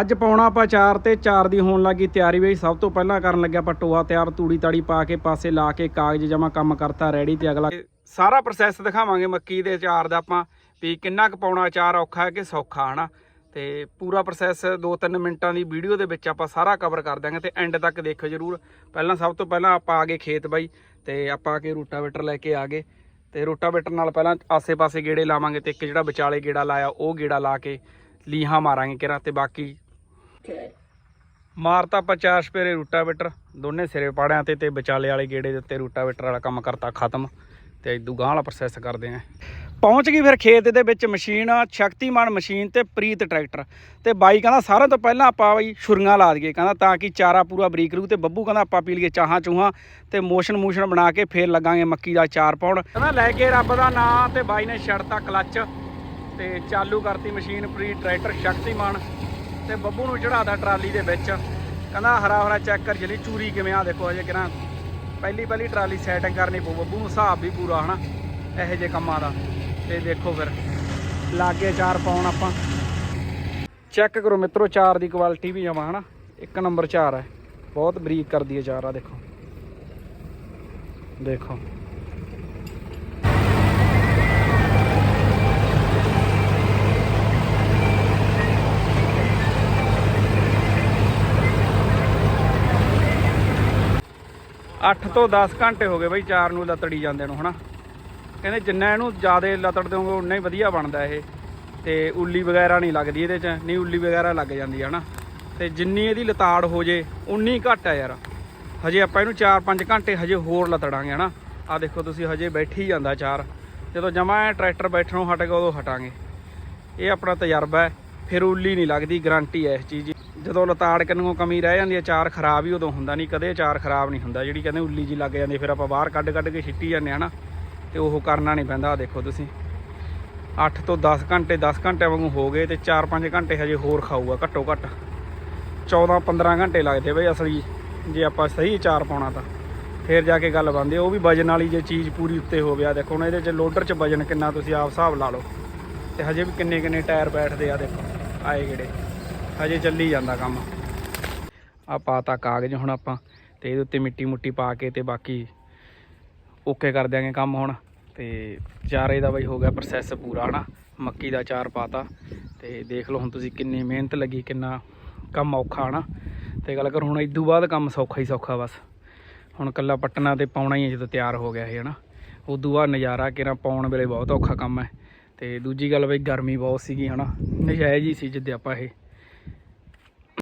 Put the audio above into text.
ਅੱਜ ਪਾਉਣਾ ਆਪਾਂ ਚਾਰ ਤੇ ਚਾਰ ਦੀ ਹੋਣ ਲੱਗੀ ਤਿਆਰੀ ਬਈ ਸਭ ਤੋਂ ਪਹਿਲਾਂ ਕਰਨ ਲੱਗਿਆ ਆਪਾਂ ਟੋਆ ਤਿਆਰ, ਤੂੜੀ ਤਾੜੀ ਪਾ ਕੇ ਪਾਸੇ ਲਾ ਕੇ ਕਾਗਜ਼ ਜਮਾ ਕੰਮ ਕਰਤਾ ਰੈਡੀ ਤੇ ਅਗਲਾ ਸਾਰਾ ਪ੍ਰੋਸੈਸ ਦਿਖਾਵਾਂਗੇ ਮੱਕੀ ਦੇ ਅਚਾਰ ਦਾ ਆਪਾਂ, ਵੀ ਕਿੰਨਾ ਕੁ ਪਾਉਣਾ ਅਚਾਰ ਔਖਾ ਹੈ ਕਿ ਸੌਖਾ, ਹਨਾ? ਤੇ ਪੂਰਾ ਪ੍ਰੋਸੈਸ 2-3 ਮਿੰਟਾਂ ਦੀ ਵੀਡੀਓ ਦੇ ਵਿੱਚ ਆਪਾਂ ਸਾਰਾ ਕਵਰ ਕਰ ਦਾਂਗੇ ਤੇ ਐਂਡ ਤੱਕ ਦੇਖੋ ਜਰੂਰ। ਪਹਿਲਾਂ ਸਭ ਤੋਂ ਪਹਿਲਾਂ ਆਪਾਂ ਆ ਗਏ ਖੇਤ ਬਾਈ ਤੇ ਆਪਾਂ ਆ ਕੇ ਰੂਟਾਵੇਟਰ ਲੈ ਕੇ ਆ ਗਏ ਤੇ ਰੂਟਾਵੇਟਰ ਨਾਲ ਪਹਿਲਾਂ ਆਸੇ-ਪਾਸੇ ਗੇੜੇ ਲਾਵਾਂਗੇ ਤੇ ਇੱਕ ਜਿਹੜਾ ਵਿਚਾਲੇ ਗੇੜਾ ਲਾਇਆ, ਉਹ ਗੇੜਾ ਲਾ ਕੇ ਲੀਹਾਂ ਮਾਰਾਂਗੇ ਕਿਰਾ ਤੇ। ਬਾਕੀ ਮਾਰਤਾ ਆਪਾਂ ਚਾਰ ਸਪੇਰੇ ਰੂਟਾਵੇਟਰ, ਦੋਨੇ ਸਿਰੇ ਪਾੜਿਆਂ ਤੇ ਤੇ ਵਿਚਾਲੇ ਵਾਲੇ ਗੇੜੇ ਦੇ ਉੱਤੇ ਰੂਟਾਵੇਟਰ ਵਾਲਾ ਕੰਮ ਕਰਤਾ ਖਤਮ ਤੇ ਇਦੂ ਗਾਂ ਵਾਲਾ ਪ੍ਰੋਸੈਸ ਕਰਦੇ ਆਂ। ਪਹੁੰਚ ਗਈ ਫਿਰ ਖੇਤ ਦੇ ਵਿੱਚ ਮਸ਼ੀਨ, ਸ਼ਕਤੀਮਾਨ ਮਸ਼ੀਨ ਤੇ ਪ੍ਰੀਤ ਟਰੈਕਟਰ ਤੇ ਬਾਈ ਕਹਿੰਦਾ ਸਾਰਿਆਂ ਤੋਂ ਪਹਿਲਾਂ ਆਪਾਂ ਬਈ ਛੁਰੀਆਂ ਲਾ ਦਈਏ, ਕਹਿੰਦਾ ਤਾਂ ਕਿ ਚਾਰਾ ਪੂਰਾ ਬਰੀਕ ਰੂ ਤੇ ਬੱਬੂ ਕਹਿੰਦਾ ਆਪਾਂ ਪੀ ਲਈਏ ਚਾਹਾਂ ਚੂਹਾਂ ਤੇ ਮੋਸ਼ਨ ਮੋਸ਼ਨ ਬਣਾ ਕੇ ਫੇਰ ਲੱਗਾਂਗੇ ਮੱਕੀ ਦਾ ਚਾਰ ਪਾਉਣ ਕਹਿੰਦਾ ਲੈ ਕੇ ਰੱਬ ਦਾ ਨਾਂ ਤੇ ਬਾਈ ਨੇ ਛੱਡਤਾ ਕਲੱਚ ਤੇ ਚਾਲੂ ਕਰਤੀ ਮਸ਼ੀਨ ਪ੍ਰੀਤ ਟਰੈਕਟਰ, ਸ਼ਕਤੀਮਾਨ ਤੇ ਬੱਬੂ ਨੂੰ ਚੜਾਦਾ ਟਰਾਲੀ ਦੇ ਵਿੱਚ। ਕਹਿੰਦਾ ਹਰਾ ਹਰਾ ਚੈੱਕ ਕਰ ਜਲੀ ਚੂਰੀ ਕਿਵੇਂ ਆ, ਦੇਖੋ ਅਜੇ ਕਿਹਨਾਂ ਪਹਿਲੀ ਪਹਿਲੀ ਟਰਾਲੀ ਸੈਟਿੰਗ ਕਰਨੀ ਪਊ ਬੱਬੂ ਨੂੰ, ਹਿਸਾਬ ਵੀ ਪੂਰਾ ਹਨਾ, ਇਹੋ ਜਿਹੇ ਕੰਮਾਂ ਦਾ। ਤੇ ਦੇਖੋ ਫਿਰ, ਲਾਗੇ ਚਾਰ ਪਾਉਣ ਆਪਾਂ। ਚੈੱਕ ਕਰੋ ਮਿੱਤਰੋ, ਚਾਰ ਦੀ ਕੁਆਲਿਟੀ ਵੀ ਜਮਾ ਹਨਾ, ਇੱਕ ਨੰਬਰ ਚਾਰ ਹੈ। ਬਹੁਤ ਬਰੀਕ ਕਰਦੀ ਹੈ ਚਾਰ ਆ ਦੇਖੋ। ਦੇਖੋ। ਅੱਠ ਤੋਂ 10 ਘੰਟੇ ਹੋ ਗਏ ਬਈ ਚਾਰ ਨੂੰ ਲਤੜੀ ਜਾਂਦੇ ਨੂੰ, ਹਨਾ? ਕਹਿੰਦੇ ਜਿੰਨਾ ਇਹਨੂੰ ਜ਼ਿਆਦਾ ਲਤੜ ਦਿਓਗੇ, ਉਨਾ ਹੀ ਵਧੀਆ ਬਣਦਾ ਇਹ। ਤੇ ਉੱਲੀ ਵਗੈਰਾ ਨਹੀਂ ਲੱਗਦੀ ਇਹਦੇ 'ਚ, ਨਹੀਂ ਉੱਲੀ ਵਗੈਰਾ ਲੱਗ ਜਾਂਦੀ ਹੈ ਨਾ ਤੇ ਜਿੰਨੀ ਇਹਦੀ ਲਤਾੜ ਹੋ ਜੇ, ਉਨੀ ਘੱਟ ਹੈ ਯਾਰ। ਹਜੇ ਆਪਾਂ ਇਹਨੂੰ 4-5 ਘੰਟੇ ਹਜੇ ਹੋਰ ਲਤੜਾਂਗੇ, ਹਨਾ? ਆ ਦੇਖੋ ਤੁਸੀਂ ਹਜੇ ਬੈਠੀ ਜਾਂਦਾ ਚਾਰ। ਜਦੋਂ ਜਮਾ ਟਰੈਕਟਰ ਬੈਠਣੋਂ ਹਟ ਗਿਆ ਉਦੋਂ ਹਟਾਂਗੇ। ਇਹ ਆਪਣਾ ਤਜਰਬਾ ਹੈ। ਫਿਰ ਉੱਲੀ ਨਹੀਂ ਲੱਗਦੀ ਗਾਰੰਟੀ ਹੈ ਇਸ ਚੀਜ਼। ਦੀ ਜਦੋਂ ਲਤਾੜ ਕਿੰਨੋਂ ਕਮੀ ਰਹਿ ਜਾਂਦੀ ਹੈ, ਚਾਰ ਖਰਾਬ ਹੀ ਉਦੋਂ ਹੁੰਦਾ ਨਹੀਂ, ਕਦੇ ਚਾਰ ਖਰਾਬ ਨਹੀਂ ਹੁੰਦਾ। ਜਿਹੜੀ ਕਹਿੰਦੇ ਉੱਲੀ ਜੀ ਲੱਗ ਜਾਂਦੀ ਫਿਰ ਆਪਾਂ ਬਾਹਰ ਕੱਢ ਕੱਢ ਕੇ ਛਿੱਟੀ ਜਾਂਦੇ ਹਨਾ ਤੇ ਉਹ ਕਰਨਾ ਨਹੀਂ ਪੈਂਦਾ। ਆ ਦੇਖੋ ਤੁਸੀਂ। 8 ਤੋਂ 10 ਘੰਟੇ 10 ਘੰਟੇ ਵਾਂਗੂ ਹੋ ਗਏ ਤੇ 4-5 ਘੰਟੇ ਹਜੇ ਹੋਰ ਖਾਊਗਾ, ਘੱਟੋ ਘੱਟ। 14-15 ਘੰਟੇ ਲੱਗਦੇ ਬਈ ਅਸਲੀ, ਜੇ ਆਪਾਂ ਸਹੀ ਚਾਰ ਪਾਉਣਾ ਤਾਂ। ਫਿਰ ਜਾ ਕੇ ਗੱਲ ਬਣਦੀ ਉਹ ਵੀ ਵਜਨ ਵਾਲੀ ਜੇ ਚੀਜ਼ ਪੂਰੀ ਉੱਤੇ ਹੋ ਗਿਆ। ਦੇਖੋ ਹੁਣ ਇਹਦੇ ਚ ਲੋਡਰ ਚ ਵਜਨ ਕਿੰਨਾ, ਤੁਸੀਂ ਆਪ ਹਿਸਾਬ ਲਾ ਲਓ। ਤੇ ਹਜੇ ਵੀ ਕਿੰਨੇ ਕਿੰਨੇ ਟਾਇਰ ਬੈਠਦੇ ਆ, ਦੇਖੋ। ਆਏ ਕਿਹੜੇ? ਹਜੇ ਚੱਲੀ ਜਾਂਦਾ ਕੰਮ। ਆ ਪਾਤਾ ਕਾਗਜ਼ ਹੁਣ ਆਪਾਂ ਤੇ ਇਹਦੇ ਉੱਤੇ ਮਿੱਟੀ ਮੁੱਟੀ ਪਾ ਕੇ ਤੇ ਬਾਕੀ ਓਕੇ ਕਰ ਦਿਆਂਗੇ ਕੰਮ ਹੁਣ। ਤੇ ਚਾਰੇ ਦਾ ਬਈ ਹੋ ਗਿਆ ਪ੍ਰੋਸੈਸ ਪੂਰਾ, ਹਨਾ? ਮੱਕੀ ਦਾ ਚਾਰ ਪਾਤਾ ਤੇ ਦੇਖ ਲਓ ਹੁਣ ਤੁਸੀਂ ਕਿੰਨੀ ਮਿਹਨਤ ਲੱਗੀ, ਕਿੰਨਾ ਕੰਮ ਔਖਾ, ਹਨਾ? ਤੇ ਗੱਲ ਕਰ ਹੁਣ ਇਦੋਂ ਬਾਅਦ ਕੰਮ ਸੌਖਾ ਹੀ ਸੌਖਾ ਬਸ। ਹੁਣ ਕੱਲਾ ਪੱਟਣਾ ਤੇ ਪਾਉਣਾ ਹੀ ਹੈ ਜਦੋਂ ਤਿਆਰ ਹੋ ਗਿਆ ਇਹ, ਹਨਾ? ਉਦੋਂ ਬਾਅਦ ਨਜ਼ਾਰਾ ਕਿਰਾਂ ਪਾਉਣ ਵੇਲੇ ਬਹੁਤ ਔਖਾ ਕੰਮ ਹੈ। ਤੇ ਦੂਜੀ ਗੱਲ ਬਈ ਗਰਮੀ ਬਹੁਤ ਸੀਗੀ, ਹਨਾ? ਨਜਾਇਜ਼ ਹੀ ਸੀ ਜਿੱਦੇ ਆਪਾਂ ਇਹ